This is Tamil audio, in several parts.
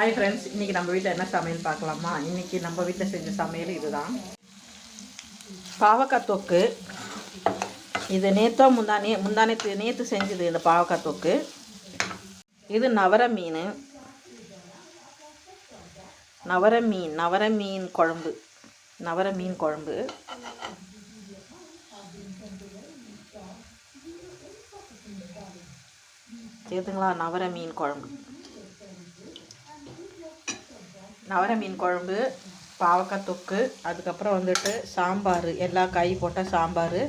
ஹாய் ஃப்ரெண்ட்ஸ் இன்றைக்கி நம்ம வீட்டில் என்ன சமையல் பார்க்கலாமா? இன்றைக்கி நம்ம வீட்டில் செஞ்ச சமையல் இதுதான். பாவக்காய் தொக்கு. இது நேற்றோ முந்தானே முந்தானே நேற்று செஞ்சது இந்த பாவக்காய் தொக்கு. இது நவர மீன். நவர மீன் நவர மீன் குழம்பு. நவர மீன் குழம்பு. சேர்த்துங்களா நவர மீன் குழம்பு. நவர மீன் குழம்பு பாவக்காய் தொக்கு அதுக்கப்புறம் வந்துட்டு சாம்பார். எல்லா காய் போட்டால் சாம்பார்.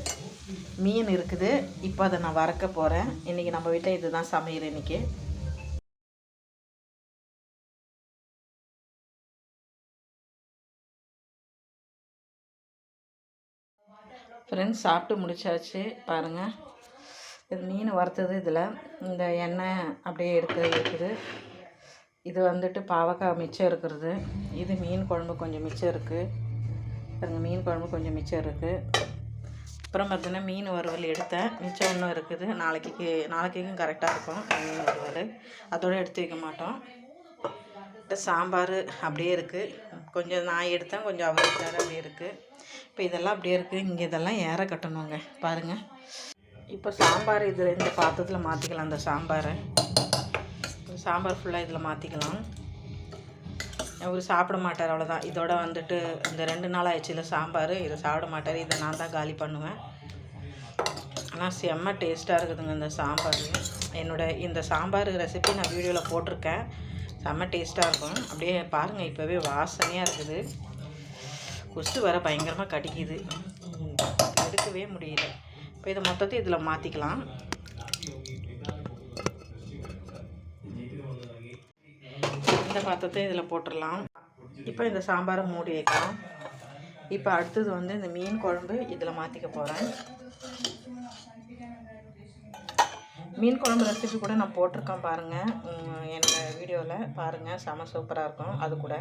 மீன் இருக்குது. இப்போ அதை நான் வறக்க போகிறேன் இன்றைக்கி நம்ம வீட்டில் இதுதான் சமையல் இன்றைக்கி ஃப்ரெண்ட்ஸ் சாப்பிட்டு முடிச்சாச்சு. பாருங்கள் இது மீன் வறுத்தது இதில். இந்த எண்ணெய் அப்படியே எடுத்து இருக்குது இது வந்துட்டு பாவக்காய் மிச்சம் இருக்கிறது. இது மீன் குழம்பு கொஞ்சம் மிச்சம் இருக்குது பாருங்க மீன் குழம்பு கொஞ்சம் மிச்சம் இருக்குது அப்புறம் பார்த்தீங்கன்னா மீன் வறுவல் எடுத்தேன். மிச்சம் இன்னும் இருக்குது. நாளைக்கு நாளைக்கும் கரெக்டாக இருக்கும். மீன் வறுவல். அதோடு எடுத்து வைக்க மாட்டோம். சாம்பார் அப்படியே இருக்குது கொஞ்சம் நான் எடுத்தேன். கொஞ்சம் அவர் எடுத்தார் அப்படியே இருக்குது இப்போ இதெல்லாம் அப்படியே இருக்குது இங்கே இதெல்லாம் ஏற கட்டணுங்க. பாருங்கள் இப்போ சாம்பார் இதில் இந்த பாத்திரத்தில் மாற்றிக்கலாம் அந்த சாம்பாரை. சாம்பார் ஃபுல்லாக இதில் மாற்றிக்கலாம் அவர் சாப்பிட மாட்டார் அவ்வளோதான் இதோட வந்துட்டு இந்த ரெண்டு நாள் ஆயிடுச்சுல சாம்பார். இதை சாப்பிட மாட்டார். இதை நான் தான் காலி பண்ணுவேன். ஆனால் செம்ம டேஸ்ட்டாக இருக்குதுங்க இந்த சாம்பார். என்னோட இந்த சாம்பார் ரெசிபி நான் வீடியோவில் போட்டிருக்கேன். செம்ம டேஸ்ட்டாக இருக்கும். அப்படியே பாருங்கள் இப்போவே வாசனையாக இருக்குது. கொசு வர பயங்கரமாக கடிக்குது. எடுக்கவே முடியல. இப்போ இதை மொத்தத்தையும் இதில் மாற்றிக்கலாம் இந்த பாத்திரத்தை இதில் போட்டுடலாம் இப்போ இந்த சாம்பாரை மூடி வைக்கலாம். இப்போ அடுத்தது வந்து இந்த மீன் குழம்பு இதில் மாற்றிக்க போகிறேன் மீன் குழம்பு ரெசிபி கூட நான் போட்டிருக்கேன் பாருங்கள் என்னோடய வீடியோவில் பாருங்கள் செம சூப்பராக இருக்கும். அது கூட.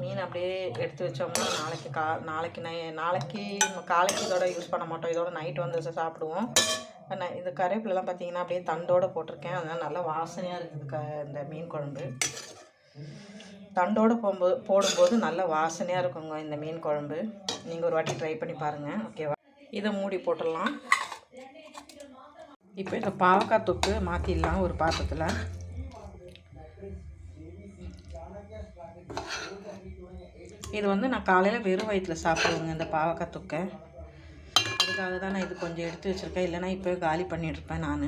மீன் அப்படியே எடுத்து வச்சோம்னா நாளைக்கு கா நாளைக்கு நை நாளைக்கு காலைக்கு இதோட யூஸ் பண்ண மாட்டோம். இதோட நைட் வந்து சாப்பிடுவோம். நான் இந்த கருவேப்பிலலாம் பார்த்தீங்கன்னா அப்படியே தண்டோடு போட்டிருக்கேன். அதனால் நல்லா வாசனையாக இருக்குது க இந்த மீன் குழம்பு. தண்டோடு போகும்போது போடும்போது நல்ல வாசனையாக இருக்குங்க இந்த மீன் குழம்பு. நீங்கள் ஒரு வாட்டி ட்ரை பண்ணி பாருங்கள் ஓகேவா இதை மூடி போட்டுடலாம். இப்போ இந்த பாவக்காய் தொக்கு மாற்றிடலாம் ஒரு பாத்திரத்தில். இது வந்து நான் காலையில் வெறும் வயிற்றில் சாப்பிடுவேங்க இந்த பாவக்காய் தொக்கை. அதுக்காக தான் நான் இது கொஞ்சம் எடுத்து வச்சுருக்கேன். இல்லைனா இப்போ காலி பண்ணிட்டுருப்பேன் நான்.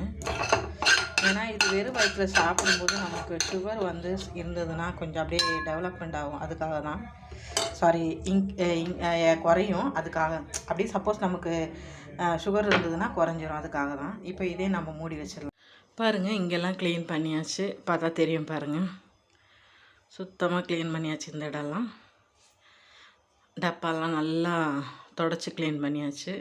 ஏன்னா இது வெறும் வயிற்றில் சாப்பிடும்போது நமக்கு சுகர் வந்து இருந்ததுன்னா கொஞ்சம் அப்படியே டெவலப்மெண்ட் ஆகும். அதுக்காக தான். சாரி இங்க் குறையும். அதுக்காக அப்படியே சப்போஸ் நமக்கு சுகர் இருந்ததுன்னா குறைஞ்சிரும். அதுக்காக தான். இப்போ இதே நம்ம மூடி வச்சிடலாம். பாருங்கள் இங்கெல்லாம் க்ளீன் பண்ணியாச்சு. பார்த்தா தெரியும் பாருங்கள் சுத்தமாக க்ளீன் பண்ணியாச்சு இந்த இடம்லாம். டப்பாலாம் நல்லா தொடச்சி க்ளீன் பண்ணியாச்சு.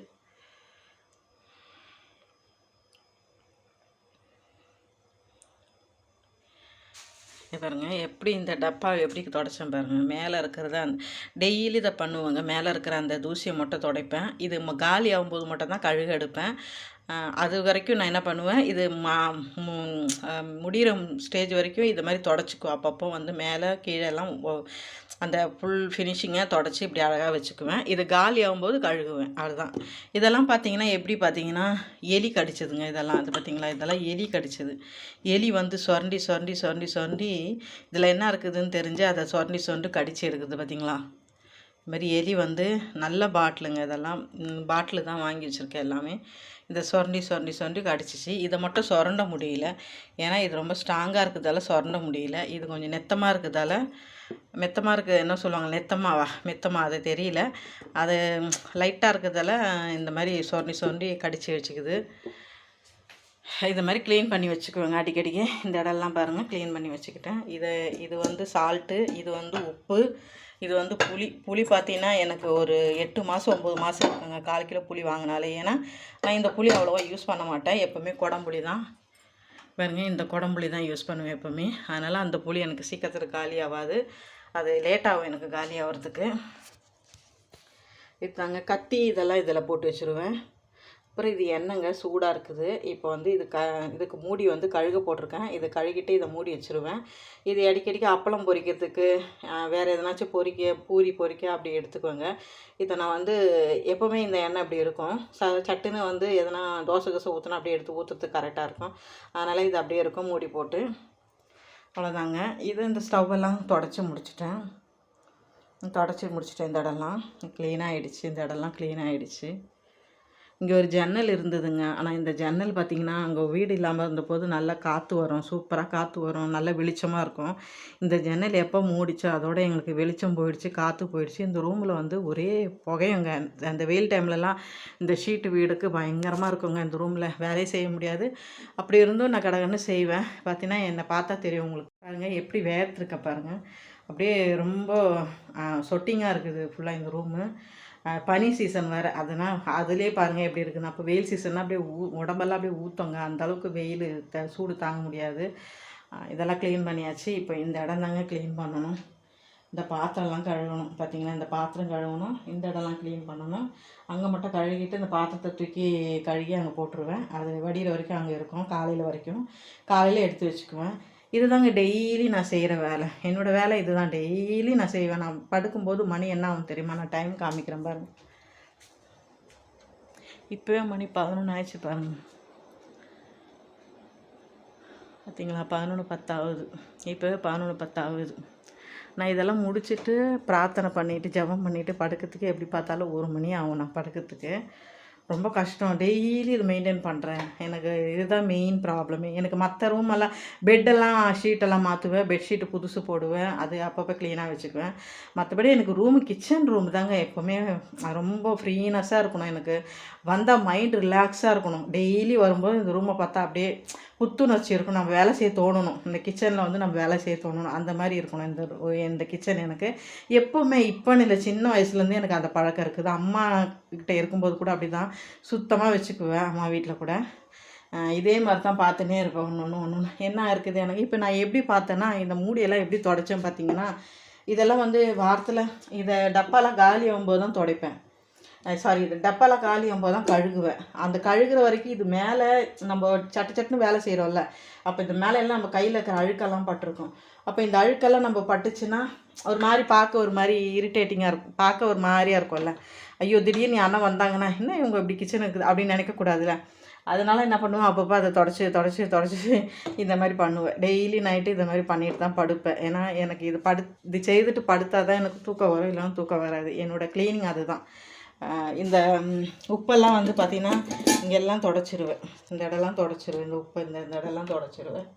பாருங்கள் எப்படி இந்த டப்பா எப்படி தொடச்சேன் பாருங்கள் மேலே இருக்கிறத டெய்லி இதை பண்ணுவாங்க. மேலே இருக்கிற அந்த தூசியை மட்டும் துடைப்பேன். இது காலி ஆகும்போது மட்டும் தான் கழுகு எடுப்பேன். அது வரைக்கும் நான் என்ன பண்ணுவேன் இது மா முடிகிற ஸ்டேஜ் வரைக்கும் இது மாதிரி தொடச்சிக்குவோம் அப்பப்போ வந்து மேலே கீழெல்லாம் அந்த ஃபுல் ஃபினிஷிங்காக தொடச்சி இப்படி அழகாக வச்சுக்குவேன். இது காலி ஆகும்போது கழுகுவேன் அதுதான் இதெல்லாம் பார்த்தீங்கன்னா எப்படி பார்த்தீங்கன்னா எலி கடிச்சதுங்க இதெல்லாம். அது பார்த்தீங்களா? இதெல்லாம் எலி கடிச்சது. எலி வந்து சொரண்டி சொரண்டி சொரண்டி சொரண்டி இதில் என்ன இருக்குதுன்னு தெரிஞ்சு அதை சொரண்டி சொரண்டி கடிச்சு எடுக்குது பார்த்தீங்களா? இதுமாதிரி எலி வந்து நல்ல பாட்டிலுங்க இதெல்லாம். பாட்டில் தான் வாங்கி வச்சுருக்கேன் எல்லாமே. இதை சுரண்டி சுரண்டி சுரண்டி கடிச்சிச்சு. இதை மட்டும் சுரண்ட முடியல. ஏன்னா இது ரொம்ப ஸ்ட்ராங்காக இருக்கிறதால சுரண்ட முடியல. இது கொஞ்சம் நெத்தமாக இருக்கிறதால மெத்தமாக இருக்குது என்ன சொல்லுவாங்க நெத்தமாவா? மெத்தமாக அது தெரியல. அது லைட்டாக இருக்கிறதால இந்த மாதிரி சுரண்டி சுரண்டி கடிச்சு வச்சுக்குது. இது மாதிரி க்ளீன் பண்ணி வச்சுக்குவேங்க. அடிக்கடிக்கு இந்த இடம்லாம் பாருங்கள் க்ளீன் பண்ணி வச்சுக்கிட்டேன். இதை இது வந்து சால்ட்டு இது வந்து உப்பு இது வந்து புளி புளி பார்த்தீங்கன்னா எனக்கு ஒரு எட்டு மாதம் ஒம்பது மாதம் இருக்குங்க. கால் கிலோ புளி வாங்கினாலே. ஏன்னா நான் இந்த புளி அவ்வளோவா யூஸ் பண்ண மாட்டேன். எப்போவுமே குடம்புளி தான். பாருங்க இந்த குடம்புளி தான் யூஸ் பண்ணுவேன் எப்போவுமே. அதனால் அந்த புளி எனக்கு சீக்கிரத்தில் காலி ஆகாது அது லேட்டாகும் எனக்கு காலி ஆகிறதுக்கு இதுதாங்க கத்தி இதெல்லாம் இதில் போட்டு வச்சுருவேன். அப்புறம் இது எண்ணெய்ங்க சூடாக இருக்குது. இப்போ வந்து இது க இதுக்கு மூடி வந்து கழுக போட்டிருக்கேன். இதை கழுகிட்டு இதை மூடி வச்சுருவேன். இது அடிக்கடிக்கு அப்பளம் பொரிக்கிறதுக்கு வேறு எதனாச்சும் பொரிக்க பூரி பொரிக்க அப்படி எடுத்துக்கோங்க இதை நான் வந்து எப்போவுமே இந்த எண்ணெய் அப்படி இருக்கும். ச சட்டுன்னு வந்து எதனா தோசை கோசை ஊற்றினா அப்படியே எடுத்து ஊற்றுறதுக்கு கரெக்டாக இருக்கும். அதனால் இது அப்படியே இருக்கும் மூடி போட்டு. அவ்வளோதாங்க. இது இந்த ஸ்டவ்வெல்லாம் தொடச்சி முடிச்சிட்டேன். தொடச்சி முடிச்சிட்டேன் இந்த இடம்லாம். க்ளீனாக ஆகிடுச்சு இந்த இடம்லாம் க்ளீன் ஆகிடுச்சு இங்கே ஒரு ஜன்னல் இருந்ததுங்க. ஆனால் இந்த ஜன்னல் பார்த்திங்கன்னா அங்கே வீடு இல்லாமல் இருந்தபோது நல்லா காற்று வரும். சூப்பராக காற்று வரும். நல்ல வெளிச்சமாக இருக்கும். இந்த ஜன்னல் எப்போ மூடிச்சோ அதோட எங்களுக்கு வெளிச்சம் போயிடுச்சு காற்று போயிடுச்சு. இந்த ரூமில் வந்து ஒரே புகையுங்க. அந்த வெயில் டைம்லலாம் இந்த ஷீட்டு வீடுக்கு பயங்கரமாக இருக்குங்க. இந்த ரூமில் வேலையை செய்ய முடியாது. அப்படி இருந்தும் நான் கடகன்னு செய்வேன். பார்த்தீங்கன்னா என்னை பார்த்தா தெரியும் உங்களுக்கு. பாருங்கள் எப்படி வேர்த்துருக்க பாருங்கள் அப்படியே ரொம்ப சொட்டிங்காக இருக்குது ஃபுல்லாக இந்த ரூமு. பனி சீசன் வேறு. அதனால் அதுலேயே பாருங்கள் எப்படி இருக்குன்னு அப்போ வெயில் சீசன்னா அப்படியே ஊ உடம்பெல்லாம் அப்படியே ஊற்றோங்க அந்தளவுக்கு வெயில் த சூடு தாங்க முடியாது. இதெல்லாம் க்ளீன் பண்ணியாச்சு. இப்போ இந்த இடம் தாங்க க்ளீன் பண்ணணும். இந்த பாத்திரம்லாம் கழுவணும். பார்த்தீங்கன்னா இந்த பாத்திரம் கழுவணும். இந்த இடம்லாம் க்ளீன் பண்ணணும். அங்கே மட்டும் கழுகிட்டு இந்த பாத்திரத்தை தூக்கி கழுகி அங்கே போட்டுருவேன். அது வடிகிற வரைக்கும் அங்கே இருக்கும். காலையில் வரைக்கும். காலையில் எடுத்து வச்சுக்குவேன். இதுதாங்க டெய்லி நான் செய்கிற வேலை. என்னோடய வேலை இதுதான். டெய்லி நான் செய்வேன். நான் படுக்கும்போது மணி என்ன ஆகும் தெரியுமா? நான் டைம் காமிக்கிறேன் பாருங்க. இப்போவே மணி பதினொன்று ஆயிடுச்சு பாருங்க. பார்த்தீங்களா பதினொன்று பத்தாவது. இப்போவே பதினொன்று பத்தாவது. நான் இதெல்லாம் முடிச்சுட்டு பிரார்த்தனை பண்ணிவிட்டு ஜெபம் பண்ணிவிட்டு படுக்கிறதுக்கு எப்படி பார்த்தாலும் ஒரு மணி ஆகும் நான் படுக்கிறதுக்கு. ரொம்ப கஷ்டம். டெய்லி இது மெயின்டைன் பண்ணுறேன் எனக்கு இதுதான் மெயின் ப்ராப்ளமே எனக்கு மற்ற ரூம் எல்லாம் பெட்டெல்லாம் ஷீட்டெல்லாம் மாற்றுவேன் பெட்ஷீட்டு புதுசு போடுவேன். அது அப்பப்போ க்ளீனாக வச்சுக்குவேன். மற்றபடி எனக்கு ரூமு கிச்சன் ரூம் தாங்க எப்போவுமே ரொம்ப ஃப்ரீனஸ்ஸாக இருக்கணும் எனக்கு. வந்தால் மைண்ட் ரிலாக்ஸாக இருக்கணும். டெய்லி வரும்போது இந்த ரூமை பார்த்தா அப்படியே புத்துணர்ச்சி இருக்கும் நம்ம வேலை செய்ய தோணணும். இந்த கிச்சனில் வந்து நம்ம வேலை செய்ய தோணணும். அந்த மாதிரி இருக்கணும். இந்த இந்த கிச்சன் எனக்கு. எப்போவுமே இப்போன்னு இல்லை சின்ன வயசுலேருந்து எனக்கு அந்த பழக்கம் இருக்குது. அம்மா கிட்ட இருக்கும்போது கூட அப்படி தான் சுத்தமாக வச்சுக்குவேன் அம்மா வீட்டில் கூட. இதே மாதிரி தான் பார்த்துனே இருப்பேன் ஒன்று ஒன்று ஒன்று என்ன இருக்குது எனக்கு? இப்போ நான் எப்படி பார்த்தேன்னா இந்த மூடியெல்லாம் எப்படி தொடச்சேன் பார்த்தீங்கன்னா இதெல்லாம் வந்து வாரத்தில் இதை டப்பாலாம் காலி ஆகும்போது தான் துடைப்பேன். சாரி இது டப்பாவில் காலியும் போது தான் கழுகுவேன். அந்த கழுகுற வரைக்கும் இது மேலே நம்ம சட்டு சட்டுன்னு வேலை செய்கிறோம்ல அப்போ இது மேலே எல்லாம் நம்ம கையில் இருக்கிற அழுக்கெல்லாம் பட்டிருக்கும். அப்போ இந்த அழுக்கெல்லாம் நம்ம பட்டுச்சுன்னா ஒரு மாதிரி பார்க்க ஒரு மாதிரி இரிட்டேட்டிங்காக இருக்கும். பார்க்க ஒரு மாதிரியாக இருக்கும்ல. ஐயோ திடீர்னு அண்ணன் வந்தாங்கன்னா என்ன இவங்க இப்படி கிச்சன் இருக்குது அப்படின்னு நினைக்கக்கூடாதுல்ல அதனால் என்ன பண்ணுவேன்? அப்பப்போ அதை தொடச்சி தொடச்சி தொடச்சி இந்த மாதிரி பண்ணுவேன். டெய்லி நைட்டு இந்த மாதிரி பண்ணிட்டு தான் படுப்பேன். ஏன்னா எனக்கு இது படு இது செய்துட்டு படுத்தால் தான் எனக்கு தூக்கம் வரும். இல்லைன்னா தூக்கம் வராது. என்னோடய க்ளீனிங் அதுதான். இந்த உப்பெல்லாம் வந்து பார்த்திங்கன்னா இங்கெல்லாம் தொடச்சிருவேன். இந்த இடம்லாம் தொடச்சிருவேன். இந்த உப்பு இந்த இந்த இடம்லாம் தொடச்சிருவேன்.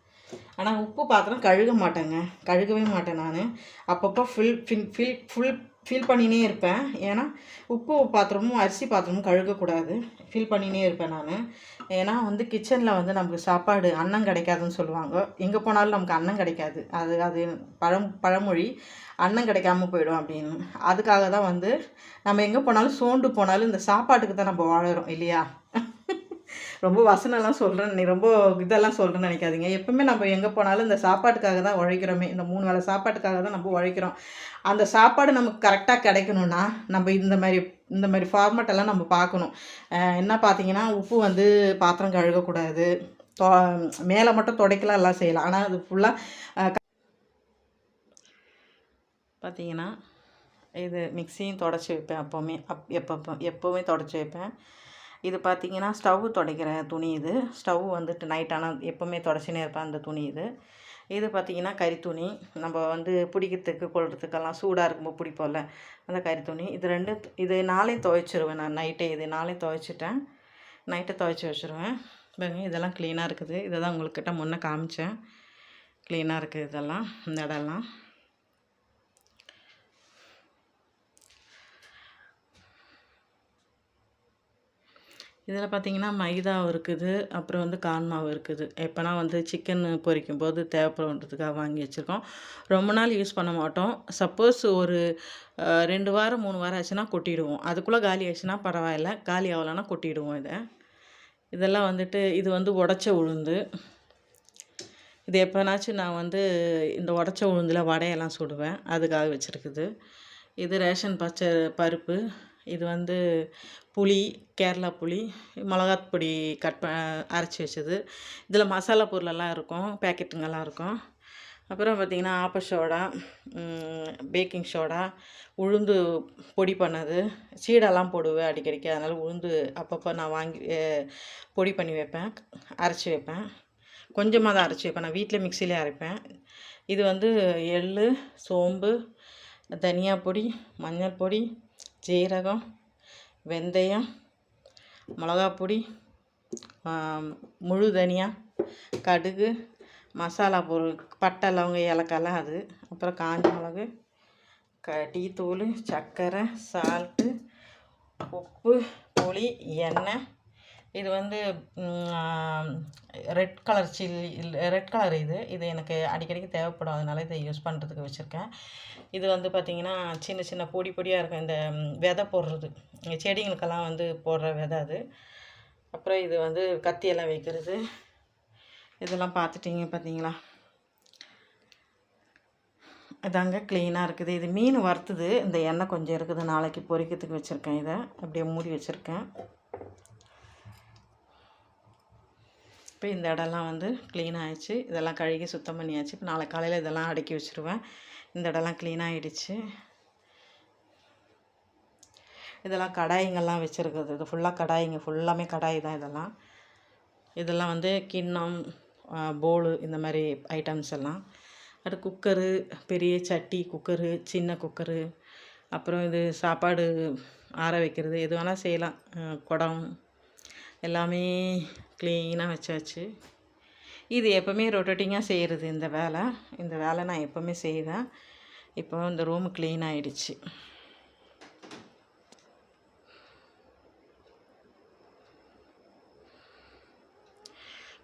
ஆனால் உப்பு பாத்திரம் கழுக மாட்டேங்க. கழுகவே மாட்டேன் நான். அப்பப்போ fill fill fill full fill பண்ணினே இருப்பேன். ஏன்னா உப்பு பாத்திரமும் அரிசி பாத்திரமும் கழுகக்கூடாது. ஃபில் பண்ணினே இருப்பேன் நான். ஏன்னா வந்து கிச்சனில் வந்து நமக்கு சாப்பாடு அன்னம் கிடைக்காதுன்னு சொல்லுவாங்க. எங்கே போனாலும் நமக்கு அன்னம் கிடைக்காது. அது அது பழம் பழமொழி. அன்னம் கிடைக்காம போயிடும் அப்படின்னு. அதுக்காக தான் வந்து நம்ம எங்கே போனாலும் சோண்டு போனாலும் இந்த சாப்பாட்டுக்கு தான் நம்ம வாழறோம் இல்லையா? ரொம்ப வசனம்லாம் சொல்கிறேன் நீ ரொம்ப இதெல்லாம் சொல்கிறேன்னு நினைக்காதீங்க. எப்பவுமே நம்ம எங்கே போனாலும் இந்த சாப்பாட்டுக்காக தான் உழைக்கிறோமே. இந்த மூணு வேளை சாப்பாட்டுக்காக தான் நம்ம உழைக்கிறோம். அந்த சாப்பாடு நமக்கு கரெக்டாக கிடைக்கணும்னா நம்ம இந்த மாதிரி இந்த மாதிரி ஃபார்மட்டெல்லாம் நம்ம பார்க்கணும். என்ன பார்த்தீங்கன்னா உப்பு வந்து பாத்திரம் கழுகக்கூடாது தொ மேலே மட்டும் துடைக்கலாம் எல்லாம் செய்யலாம். ஆனால் அது ஃபுல்லாக பார்த்தீங்கன்னா இது மிக்சியும் தொடச்சி வைப்பேன் அப்போவுமே. அப் எப்போ எப்போவுமே தொடச்சி வைப்பேன். இது பார்த்தீங்கன்னா ஸ்டவ் துடைக்கிற துணி இது. ஸ்டவ் வந்துட்டு நைட் ஆனால் எப்போவுமே தொடச்சினே இருப்பேன் அந்த துணி இது. இது பார்த்திங்கன்னா கறி துணி. நம்ம வந்து பிடிக்கிறதுக்கு கொள்றதுக்கெல்லாம் சூடாக இருக்கும்போது பிடிப்போம்ல அந்த கறி துணி. இது ரெண்டு இது நாளையும் துவைச்சிருவேன் நான் நைட்டே இது நாளையும் துவைச்சிட்டேன். நைட்டை துவைச்சி வச்சுருவேன். பாருங்க இதெல்லாம் க்ளீனாக இருக்குது. இதை தான் உங்கள்கிட்ட முன்னே காமிச்சேன். க்ளீனாக இருக்குது இதெல்லாம் இந்த இடம்லாம் இதில் பார்த்தீங்கன்னா மைதாவும் இருக்குது அப்புறம் வந்து கான் இருக்குது. எப்போனா வந்து சிக்கன் பொரிக்கும் போது தேவைப்படுறதுக்காக வாங்கி வச்சுருக்கோம். ரொம்ப நாள் யூஸ் பண்ண மாட்டோம். சப்போஸ் ஒரு ரெண்டு வாரம் மூணு வாரம் ஆச்சுன்னா கொட்டிடுவோம். அதுக்குள்ளே காலி ஆச்சுன்னா பரவாயில்ல. காலி ஆகலைன்னா கொட்டிடுவோம் இதை. இதெல்லாம் வந்துட்டு இது வந்து உடச்ச உளுந்து. இது எப்போனாச்சும் நான் வந்து இந்த உடச்ச உளுந்தில் வடையெல்லாம் சுடுவேன். அதுக்காக வச்சுருக்குது. இது ரேஷன் பச்சை பருப்பு. இது வந்து புளி கேரளா புளி மிளகாத் பொடி கட் ப அரைச்சி வச்சது. இதில் மசாலா பொருளெல்லாம் இருக்கும் பேக்கெட்டுங்கெல்லாம் இருக்கும். அப்புறம் பார்த்திங்கன்னா ஆப்ப சோடா பேக்கிங் சோடா உளுந்து பொடி பண்ணது. சீடெல்லாம் போடுவேன் அடிக்கடிக்கு அதனால் உளுந்து அப்பப்போ நான் வாங்கி பொடி பண்ணி வைப்பேன் அரைச்சி வைப்பேன். கொஞ்சமாக தான் அரைச்சி வைப்பேன் நான் வீட்டில் மிக்சிலே அரைப்பேன். இது வந்து எள் சோம்பு தனியா பொடி மஞ்சள் பொடி ஜீரகம் வெந்தயம் மிளகாப்பொடி முழு தனியா கடுகு மசாலா பொருள் பட்டை லவங்க ஏலக்காய்லாம் அது. அப்புறம் காஞ்ச மிளகு க டீத்தூள் சர்க்கரை சால்ட்டு உப்பு புளி எண்ணெய் இது வந்து red colour chilli red colour இது. இது எனக்கு அடிக்கடிக்கு தேவைப்படும் அதனால இதை யூஸ் பண்ணுறதுக்கு வச்சுருக்கேன். இது வந்து பார்த்திங்கன்னா சின்ன சின்ன பொடி பொடியாக இருக்கும் இந்த விதை போடுறது. செடிங்களுக்கெல்லாம் வந்து போடுற விதை அது. அப்புறம் இது வந்து கத்தியெல்லாம் வைக்கிறது. இதெல்லாம் பார்த்துட்டிங்க பார்த்தீங்களா இதாங்க க்ளீனாக இருக்குது. இது மீன் வறுத்துது. இந்த எண்ணெய் கொஞ்சம் இருக்குது. நாளைக்கு பொறிக்கிறதுக்கு வச்சுருக்கேன் இதை. அப்படியே மூடி வச்சுருக்கேன். இப்போ இந்த இடம்லாம் வந்து க்ளீன் ஆகிடுச்சு இதெல்லாம் கழுகி சுத்தம் பண்ணியாச்சு. இப்போ நாளை காலையில் இதெல்லாம் அடுக்கி வச்சுருவேன். இந்த இடம்லாம் க்ளீன் ஆகிடுச்சு இதெல்லாம் கடாயிங்கெல்லாம் வச்சுருக்குது இது ஃபுல்லாக கடாயிங்க. ஃபுல்லாமே கடாய் தான் இதெல்லாம். இதெல்லாம் வந்து கிண்ணம் போலு இந்த மாதிரி ஐட்டம்ஸ் எல்லாம். அடுத்து குக்கரு பெரிய சட்டி குக்கரு சின்ன குக்கரு அப்புறம் இது சாப்பாடு ஆற வைக்கிறது. எது வேணால் செய்யலாம். குடம் எல்லாமே க்ளீனாக வச்சாச்சு. இது எப்போவுமே ரொட்டேட்டிங்காக செய்கிறது இந்த வேலை. இந்த வேலை நான் எப்போவுமே செய்வேன். இப்போ இந்த ரூம் க்ளீன் ஆகிடுச்சு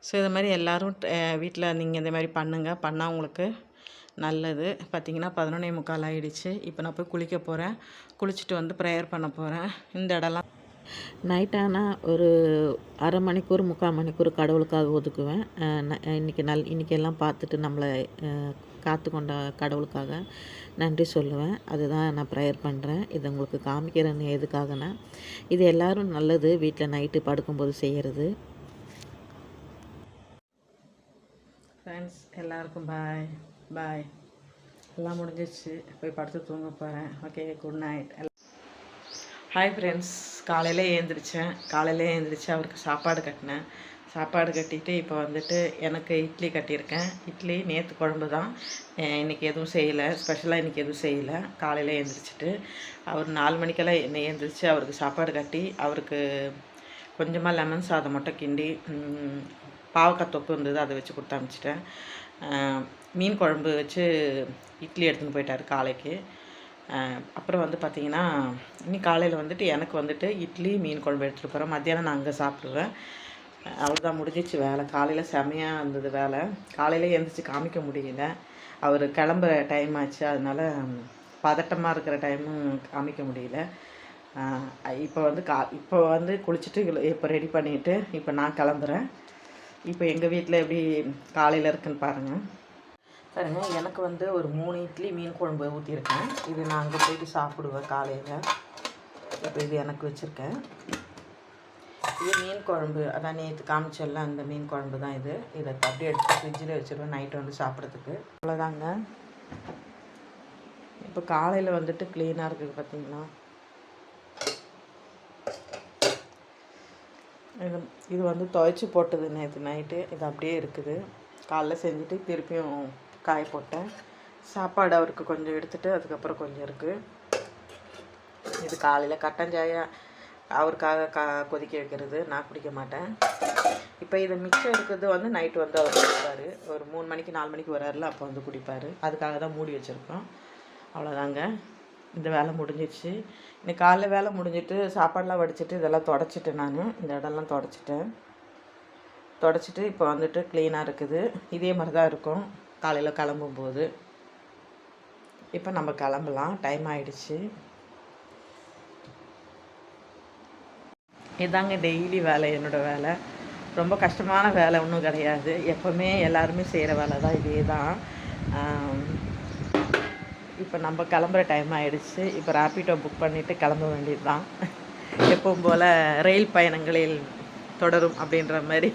ஸோ இது மாதிரி எல்லோரும் வீட்டில் நீங்கள் இந்த மாதிரி பண்ணுங்கள் பண்ணால் உங்களுக்கு நல்லது. பார்த்தீங்கன்னா பதினொன்னே முக்கால் ஆகிடுச்சு இப்போ நான் போய் குளிக்க போகிறேன் குளிச்சுட்டு வந்து ப்ரேயர் பண்ண போகிறேன் இந்த இடம்லாம் நைட் ஆனால் ஒரு அரை மணிக்கூர் முக்கால் மணிக்கூர் கடவுளுக்காக ஒதுக்குவேன். இன்றைக்கி ந- இன்னைக்கு நல் இன்னைக்கு எல்லாம் பார்த்துட்டு நம்மளை காத்து கொண்ட கடவுளுக்காக நன்றி சொல்லுவேன். அதுதான் நான் ப்ரேயர் பண்ணுறேன் இது உங்களுக்கு காமிக்கிறேன்னு எதுக்காகனா இது எல்லாரும் நல்லது. வீட்டில் நைட்டு படுக்கும்போது செய்கிறது ஃப்ரெண்ட்ஸ் எல்லாருக்கும் பாய் பாய் எல்லாம் முடிஞ்சிச்சு போய் படுத்து தூங்க போகிறேன் okay good night hi friends காலையில் ஏந்திரிச்சேன். காலையில் ஏந்திரிச்சு அவருக்கு சாப்பாடு கட்டினேன். சாப்பாடு கட்டிட்டு இப்போ வந்துட்டு எனக்கு இட்லி கட்டியிருக்கேன். இட்லி நேற்று குழம்பு தான். இன்றைக்கி இன்னைக்கு எதுவும் செய்யலை. ஸ்பெஷலாக இன்றைக்கி எதுவும் செய்யலை. காலையில் எழுந்திரிச்சிட்டு அவர் நாலு மணிக்கெல்லாம் என்னை ஏந்திரிச்சு அவருக்கு சாப்பாடு கட்டி அவருக்கு கொஞ்சமாக லெமன் சாதம் மட்டும் கிண்டி பாவக்காய் தொக்கு இருந்தது அதை வச்சு கொடுத்து அனுப்பிச்சிட்டேன். மீன் குழம்பு வச்சு இட்லி எடுத்துன்னு போயிட்டார் காலைக்கு. அப்புறம் வந்து பார்த்திங்கன்னா இன்னைக்கு காலையில் வந்துட்டு எனக்கு வந்துட்டு இட்லி மீன் குழம்பு எடுத்துகிட்டு போகிறேன் மத்தியானம் நான் அங்கே சாப்பிடுவேன். அவ்வளோதான் முடிஞ்சிச்சு வேலை. காலையில் செமையாக இருந்தது வேலை. காலையில் எழுந்திரிச்சு காமிக்க முடியல. அவர் கிளம்புற டைம் ஆச்சு. அதனால பதட்டமாக இருக்கிற டைமும் காமிக்க முடியல. இப்போ வந்து கா இப்போ வந்து குளிச்சுட்டு இப்போ ரெடி பண்ணிவிட்டு இப்போ நான் கிளம்புறேன். இப்போ எங்கள் வீட்டில் எப்படி காலையில் இருக்குன்னு பாருங்கள் பாருங்க எனக்கு வந்து ஒரு மூணு இட்லி மீன் குழம்பு ஊற்றிருக்கேன் இது நான் அங்கே போயிட்டு சாப்பிடுவேன் காலையில். இப்போ இது எனக்கு வச்சுருக்கேன். இது மீன் குழம்பு. அதான் நேற்று காமிச்சல அந்த மீன் குழம்பு தான் இது. இதை அப்படியே எடுத்து ஃப்ரிட்ஜில் வச்சுருவேன் நைட்டு வந்து சாப்பிட்றதுக்கு. அவ்வளோதாங்க இப்போ காலையில் வந்துட்டு க்ளீனாக இருக்குது பார்த்தீங்களா இது இது வந்து துவைச்சி போட்டது நேற்று நைட்டு இது அப்படியே இருக்குது. காலைல செஞ்சுட்டு திருப்பியும் காய போட்டேன். சாப்பாடு அவருக்கு கொஞ்சம் எடுத்துட்டு அதுக்கப்புறம் கொஞ்சம் இருக்குது இது காலையில் கட்டஞ்சாயா அவருக்காக கா கொதிக்க வைக்கிறது. நான் குடிக்க மாட்டேன். இப்போ இது மிச்சம் இருக்கிறது வந்து நைட்டு வந்து அவர் குடிப்பார். ஒரு மூணு மணிக்கு நாலு மணிக்கு வராருல அப்போ வந்து குடிப்பார். அதுக்காக தான் மூடி வச்சுருக்கோம். அவ்வளோதாங்க இந்த வேலை முடிஞ்சிடுச்சு இன்னைக்கு காலைல வேலை முடிஞ்சிட்டு சாப்பாடெலாம் வடிச்சிட்டு இதெல்லாம் தொடச்சிட்டேன் நான். இந்த இடம்லாம் தொடச்சிட்டேன். தொடச்சிட்டு இப்போ வந்துட்டு க்ளீனாக இருக்குது. இதே மாதிரி தான் இருக்கும். காலையில் கிளம்பும்போது இப்போ நம்ம கிளம்பலாம். டைம் ஆயிடுச்சு. இதாங்க டெய்லி வேலை என்னோடய வேலை. ரொம்ப கஷ்டமான வேலை ஒன்றும் கிடையாது. எப்போவுமே எல்லாருமே செய்கிற வேலை தான் இதே தான் இப்போ நம்ம கிளம்புற டைம் ஆகிடுச்சு இப்போ ரேப்பிடோ புக் பண்ணிவிட்டு கிளம்ப வேண்டியது தான் எப்பவும் போல் ரயில் பயணங்களில் தொடரும் அப்படின்ற மாதிரி.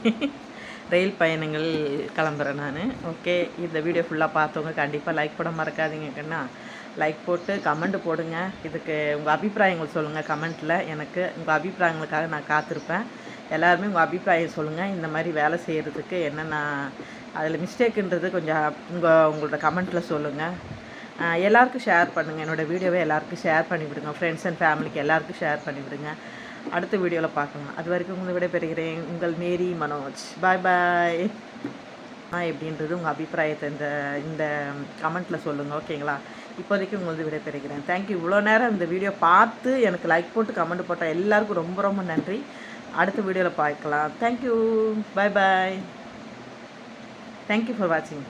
ரயில் பயணங்கள் கிளம்புறேன் நான். ஓகே இந்த வீடியோ ஃபுல்லாக பார்த்தவங்க கண்டிப்பாக லைக் போட மறக்காதீங்க கண்ணா. லைக் போட்டு கமெண்ட் போடுங்க. இதுக்கு உங்கள் அபிப்பிராயங்கள் சொல்லுங்கள் கமெண்ட்டில் எனக்கு உங்கள் அபிப்பிராயங்களுக்காக நான் காத்திருப்பேன். எல்லாருமே உங்கள் அபிப்பிராயம் சொல்லுங்கள் இந்த மாதிரி வேலை செய்கிறதுக்கு என்னென்ன அதில் மிஸ்டேக்குன்றது கொஞ்சம் உங்கள் உங்களோட கமெண்ட்டில் சொல்லுங்கள் எல்லாருக்கும் ஷேர் பண்ணுங்கள் என்னோடய வீடியோவை எல்லாருக்கும் ஷேர் பண்ணிவிடுங்க. ஃப்ரெண்ட்ஸ் அண்ட் ஃபேமிலிக்கு எல்லாருக்கும் ஷேர் பண்ணிவிடுங்க. அடுத்த வீடியோவில் பார்க்கலாம். அது வரைக்கும் உங்களை விட பெறுகிறேன் உங்கள் மேரி மனோஜ். பாய் பாய் ஆ எப்படின்றது உங்கள் அபிப்பிராயத்தை இந்த இந்த கமெண்ட்டில் சொல்லுங்கள் ஓகேங்களா இப்போதைக்கு உங்களது விட பெறுகிறேன் தேங்க்யூ இவ்வளோ நேரம் இந்த வீடியோ பார்த்து எனக்கு லைக் போட்டு கமெண்ட் போட்டால் எல்லாருக்கும் ரொம்ப ரொம்ப நன்றி. அடுத்த வீடியோவில் பார்க்கலாம். Thank you bye bye thank you for வாட்சிங்